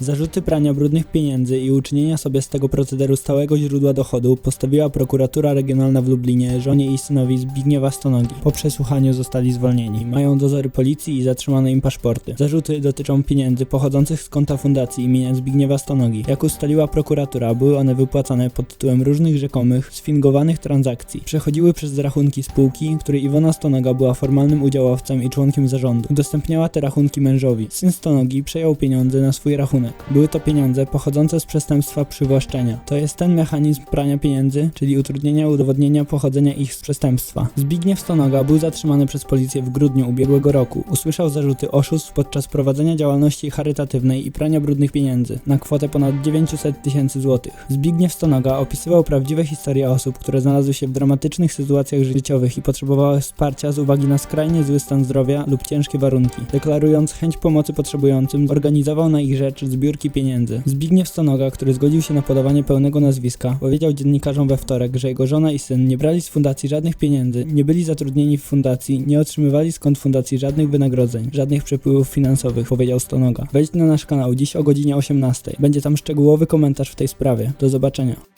Zarzuty prania brudnych pieniędzy i uczynienia sobie z tego procederu stałego źródła dochodu postawiła prokuratura regionalna w Lublinie żonie i synowi Zbigniewa Stonogi. Po przesłuchaniu zostali zwolnieni. Mają dozory policji i zatrzymane im paszporty. Zarzuty dotyczą pieniędzy pochodzących z konta fundacji imienia Zbigniewa Stonogi. Jak ustaliła prokuratura, były one wypłacane pod tytułem różnych rzekomych, sfingowanych transakcji. Przechodziły przez rachunki spółki, której Iwona Stonoga była formalnym udziałowcem i członkiem zarządu. Udostępniała te rachunki mężowi. Syn Stonogi przejął pieniądze na swój rachunek. Były to pieniądze pochodzące z przestępstwa przywłaszczenia. To jest ten mechanizm prania pieniędzy, czyli utrudnienia udowodnienia pochodzenia ich z przestępstwa. Zbigniew Stonoga był zatrzymany przez policję w grudniu ubiegłego roku. Usłyszał zarzuty oszustw podczas prowadzenia działalności charytatywnej i prania brudnych pieniędzy na kwotę ponad 900 tysięcy złotych. Zbigniew Stonoga opisywał prawdziwe historie osób, które znalazły się w dramatycznych sytuacjach życiowych i potrzebowały wsparcia z uwagi na skrajnie zły stan zdrowia lub ciężkie warunki. Deklarując chęć pomocy potrzebującym, organizował na ich rzecz zbiórki pieniędzy. Zbigniew Stonoga, który zgodził się na podawanie pełnego nazwiska, powiedział dziennikarzom we wtorek, że jego żona i syn nie brali z fundacji żadnych pieniędzy, nie byli zatrudnieni w fundacji, nie otrzymywali skąd fundacji żadnych wynagrodzeń, żadnych przepływów finansowych, powiedział Stonoga. Wejdź na nasz kanał dziś o godzinie 18. Będzie tam szczegółowy komentarz w tej sprawie. Do zobaczenia.